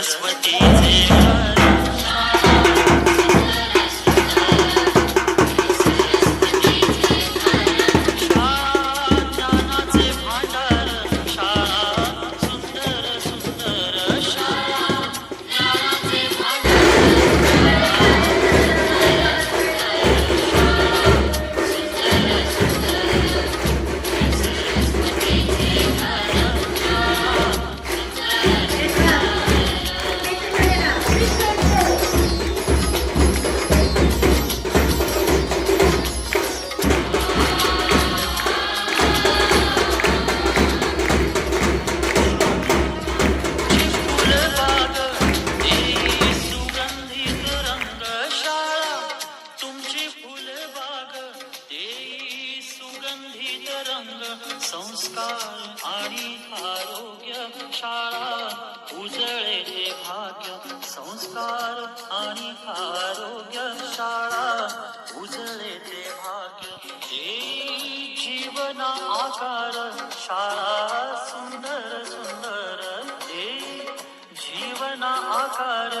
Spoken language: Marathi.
सरस्वतीचे सुगंधित रंग संस्कार आणि आरोग्य शाळा उजळे ते भाग्य संस्कार आणि आरोग्य शाळा उजळे ते भाग्य. देई जीवना आकार शाळा सुंदर सुंदर. देई जीवन आकार